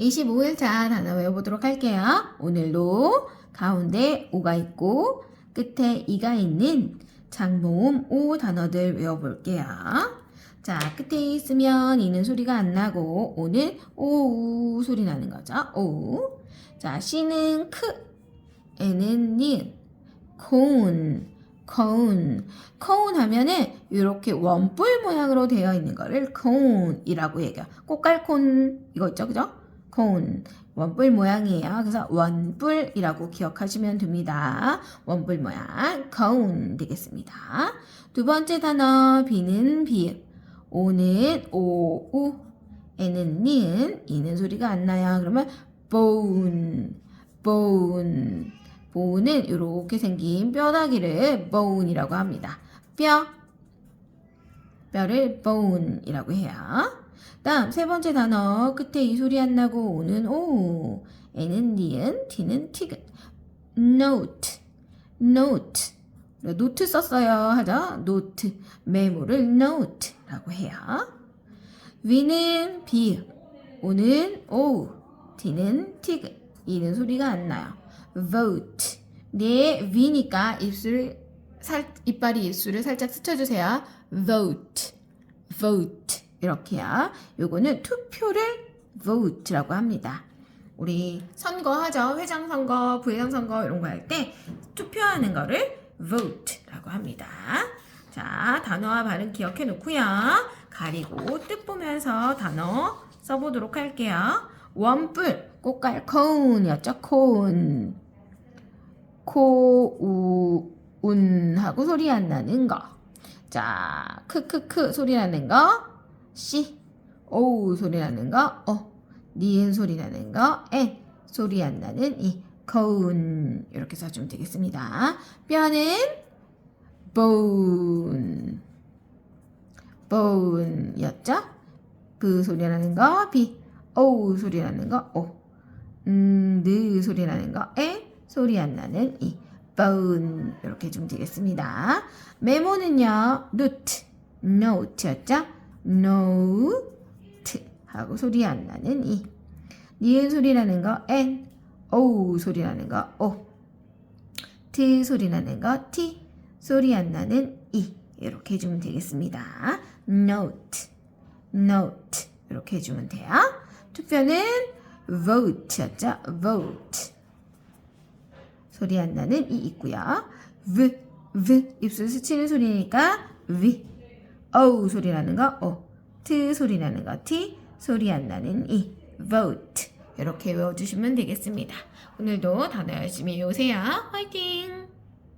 25일차 단어 외워보도록 할게요. 오늘도 가운데 오가 있고 끝에 이가 있는 장모음 오 단어들 외워볼게요. 자, 끝에 있으면 이는 소리가 안 나고 오는 오우 소리 나는 거죠. 오. 자, 씨는 크, 에는 니은, 콘, 콘. 콘 하면은 이렇게 원뿔 모양으로 되어 있는 거를 콘이라고 얘기해요. 꽃갈콘 이거 있죠, 그죠? 콘. 원뿔 모양이에요. 그래서 원뿔이라고 기억하시면 됩니다. 원뿔 모양, 콘 되겠습니다. 두 번째 단어, 비는 비읍. 오는 오우. 에는 니은, 이는 소리가 안 나요. 그러면 bone, bone. 보는 이렇게 생긴 뼈다귀를 bone이라고 합니다. 뼈. 뼈를 bone이라고 해요. 다음 세 번째 단어 끝에 이 소리 안 나고 오는 오. 에는 니은, t는 티귿. note, note. 노트 썼어요 하죠. 노트. 메모를 note라고 해요. 위는 비읍, 오는 오, t는 티귿. 이는 소리가 안 나요. vote. 네, 위니까 입술 살 이빨이 입술을 살짝 스쳐주세요. vote, vote 이렇게요. 요거는 투표를 vote라고 합니다. 우리 선거하죠. 회장 선거, 부회장 선거 이런 거 할 때 투표하는 거를 vote라고 합니다. 자, 단어와 발음 기억해 놓고요. 가리고 뜻 보면서 단어 써보도록 할게요. 원뿔, 꽃갈 콘이었죠. 콘. 코, 우, 운 하고 소리 안 나는 거. 자, 크크크 소리 나는 거. 씨. 오우 소리 나는 거. 어. 니은 소리 나는 거. 엔. 소리 안 나는 이. 콘. 이렇게 써주면 되겠습니다. 뼈는 bone. bone이었죠? 그 소리 나는 거. 비. 오우 소리 나는 거. 오. 음, 느 소리 나는 거. 에. 소리 안 나는 이. bone. 이렇게 해주면 되겠습니다. 메모는요. note. note였죠? Note. 하고 소리 안 나는 이. 니은 소리 나는 거. n. 오우 소리 나는 거. 오. 트 소리 나는 거. 티. 소리 안 나는 이. 이렇게 해주면 되겠습니다. note. note. 이렇게 해주면 돼요. 투표는 vote였죠. vote. 소리 안 나는 이 있고요. v, v 입술 스치는 소리니까 v. 어우 소리 나는 거 오. 트 소리 나는 거 t. 소리 안 나는 이 vote. 이렇게 외워주시면 되겠습니다. 오늘도 단어 열심히 외우세요. 화이팅!